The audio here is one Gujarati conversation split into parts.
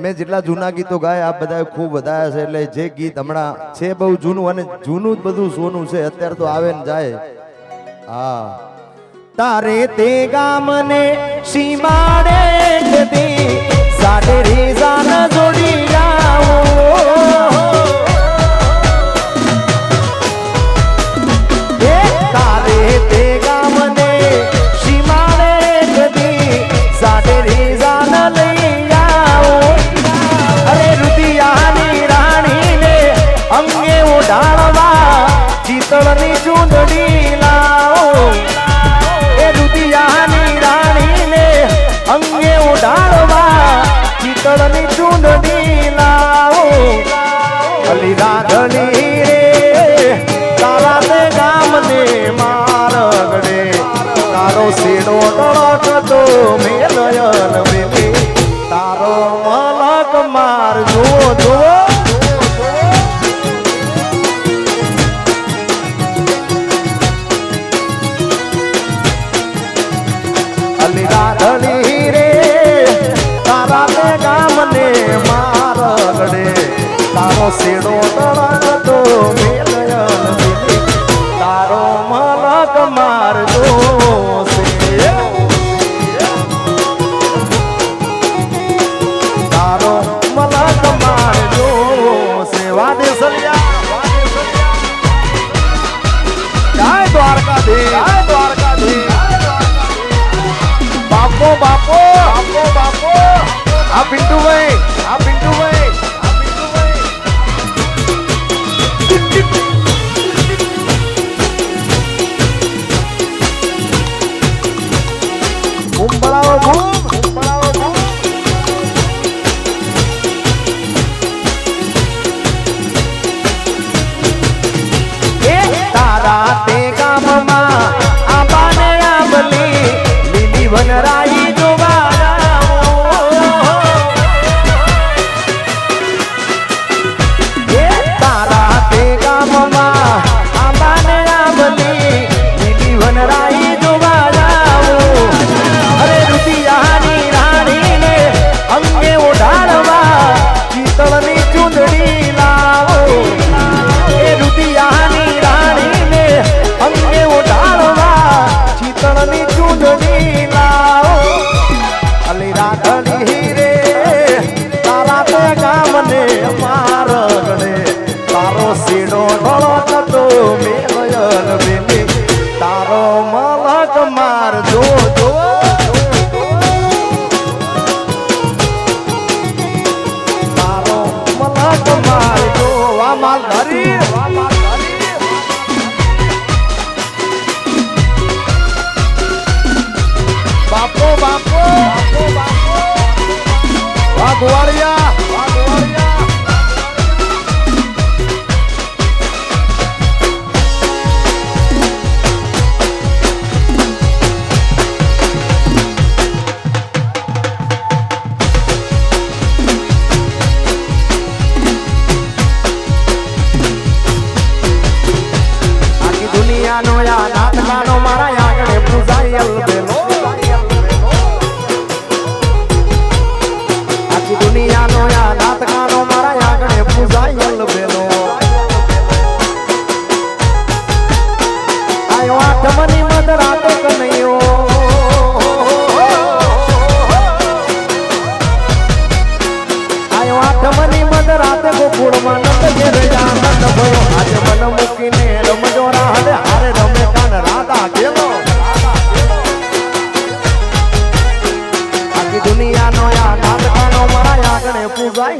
મેં જેટલા જૂના ગીતો ગાય, આ બધા ખૂબ વધાયા છે. એટલે જે ગીત હમણાં છે બહુ જૂનું અને જૂનું જ બધું સોનું છે, અત્યારે તો આવે ને જાય. હા. તારે તે ગામને સીમાડે તારે તે ગા આવીએ ઉડાડવા ચિતળની ચૂંદડી લાવો. અલી રાધલી રે તારા તે ગામને મારગ રે તારો શેડો ડળો થતો મેં Buhari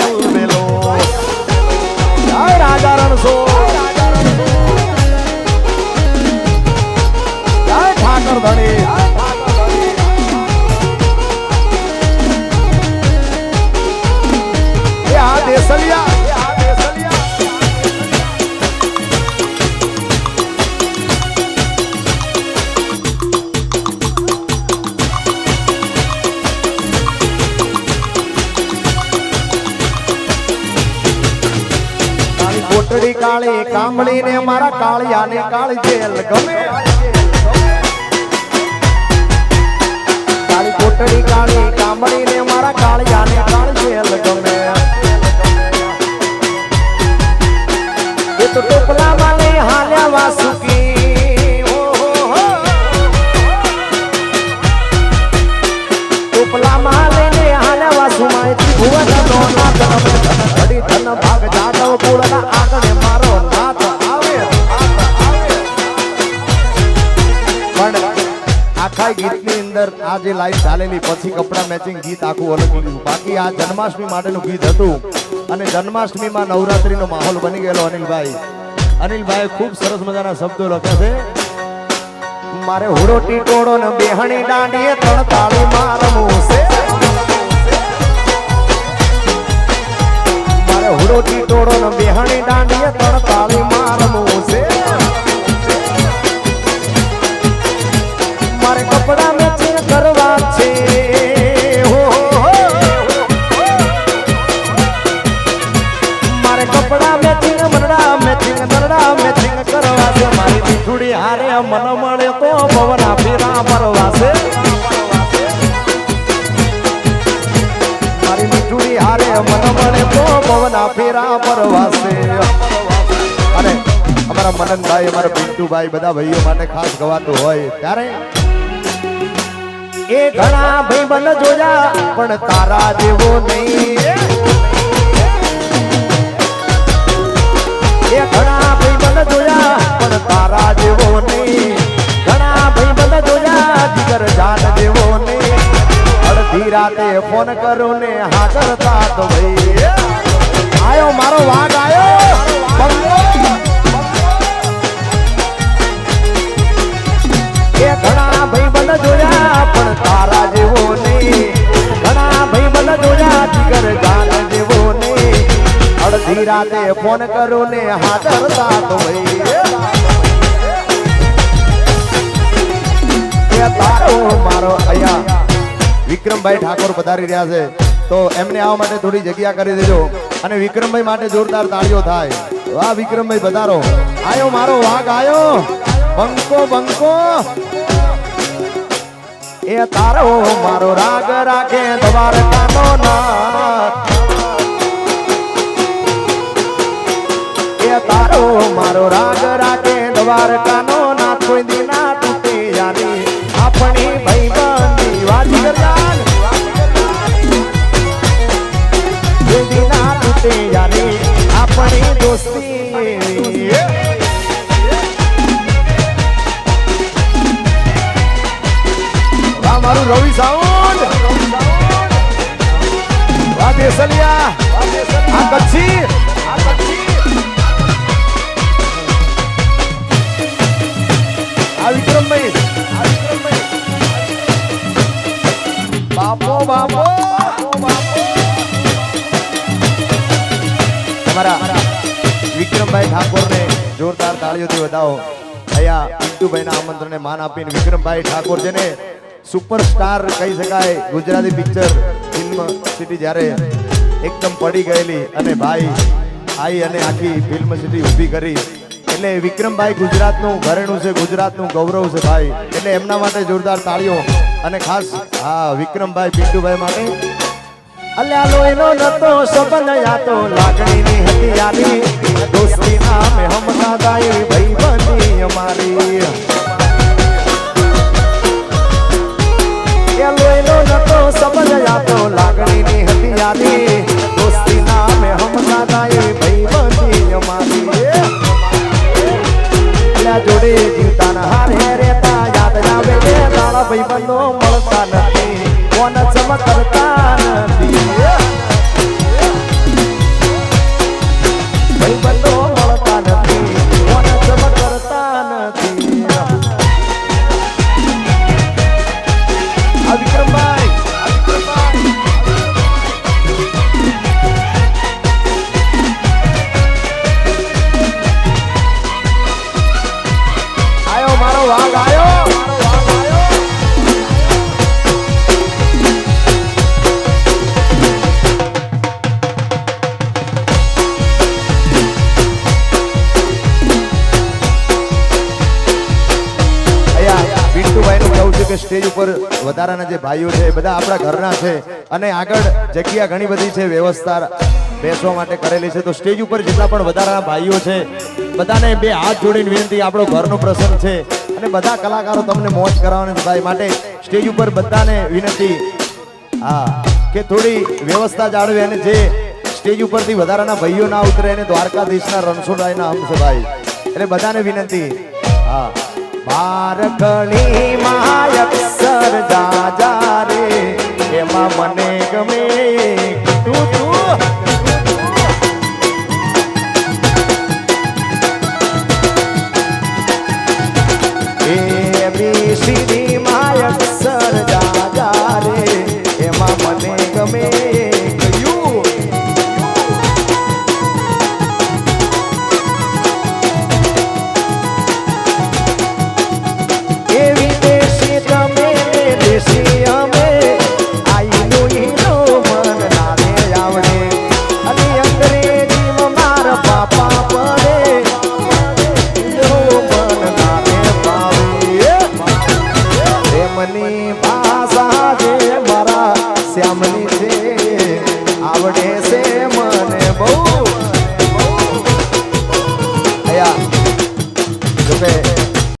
એવું મેલો રાજા રણસો. ઠાકર ધણી. આ દેસલિયા કાળી કામળી ને મારા કાળિયા ને કાળી જેલ ગમે. કાળી કોટડી કાળી કામળી ને મારા આ જે લાઈન ચાલેલી, પછી કપડાં મેચિંગ ગીત આખું અલગ મળ્યું બાકી આ જન્માષ્ટમી માટેનું ગીત હતું અને જન્માષ્ટમીમાં નવરાત્રીનો માહોલ બની ગયેલો અનિલભાઈ. અનિલભાઈ ખૂબ સરસ મજાના શબ્દો લખ્યા છે. મારે હુડોટી ટોળો ને બેહણી દાંડીએ ત્રણ તાળી મારવું છે. મારે હુડોટી ટોળો ને બેહણી દાંડીએ ત્રણ તાળી મારવું છે. મારે કપડા મેચિંગ મરડા મેચિંગ દરડા મેચિંગ કરવા છે. મારી મીઠુડી હારે મન મળે તો પવના ફેરા મરવા છે મારી મીઠુડી હારે મન મળે તો પવના ફેરા મરવા છે અને અમારા મનનભાઈ, અમારા પિન્ટુભાઈ બધા ભાઈઓ માટે ખાસ ગવાતું હોય ત્યારે એ ઘણા ભાઈ બન જોયા, પણ તારા જેવો નહીં. એ ઘણા ભાઈબંધ જોયા, પણ તારા જેવો નહીં. ઘણા ભાઈબંધ જોયા, જીગર જાન જેવો નહીં. અડધી રાતે ફોન કરું ને હાજર ભાઈ. રાતે ફોન કરું ને હાજર સાત તારો મારો અહીંયા વિક્રમભાઈ ઠાકોર પધારી રહ્યા છે. તો એમને આવવા માટે થોડી જગ્યા કરી દેજો. અને વિક્રમભાઈ માટે જોરદાર તાળીઓ થાય. વાહ, વિક્રમભાઈ, પધારો. આયો મારો વાઘ, આયો. બંકો બંકો. એ તારો મારો રાગ રાખે દ્વારકાનો નાથ. એ દોસ્તી મારું રવિ સાઉન્ડ. વાહ, દેસલિયા. આ કચ્છી. આ કચ્છી આ આ વિક્રમભાઈ. બાપો બાપો. વિક્રમભાઈ ઠાકોરને જોરદાર તાળીઓથી વધાવો. અહીંયા પિન્ટુભાઈના આમંત્રણને માન આપીને વિક્રમભાઈ ઠાકોર જેને સુપરસ્ટાર કહી શકાય, ગુજરાતી પિક્ચર ફિલ્મ સિટી જ્યારે એકદમ પડી ગયેલી અને ભાઈ આઈ અને આખી ફિલ્મ સિટી ઊભી કરી. એટલે વિક્રમભાઈ ગુજરાતનું ઘરેણું છે, ગુજરાતનું ગૌરવ છે ભાઈ. એટલે એમના માટે જોરદાર તાળીઓ અને ખાસ હા વિક્રમભાઈ પિન્ટુભાઈ માટે. અલ્યા લોહીનો નતો સંબંધ યાતો લાગણીની હતી યાદી. દોસ્તી નામે હમતા ગાય ભાઈ બની અમારી. સ્ટેજ ઉપર વધારાના જે ભાઈઓ છે બધા આપણા ઘરના છે અને આગળ જગ્યા ઘણી બધી છે, વ્યવસ્થા બેસવા માટે કરેલી છે. તો સ્ટેજ ઉપર જેટલા પણ વધારાના ભાઈઓ છે, બધાને બે હાથ જોડીને વિનંતી, આપણો ઘરનો પ્રસંગ છે. અને બધા કલાકારો તમને મોજ કરાવવાના ભાઈ માટે સ્ટેજ ઉપર બધાને વિનંતી, હા, કે થોડી વ્યવસ્થા જાળવે અને જે સ્ટેજ ઉપરથી વધારાના ભાઈઓ ના ઉતરે અને દ્વારકાધીશના રણછોડરાયના અંશ ભાઈ. એટલે બધાને વિનંતી, હા. બાર કણી માં અક્ષર રે એમાં મને ગમે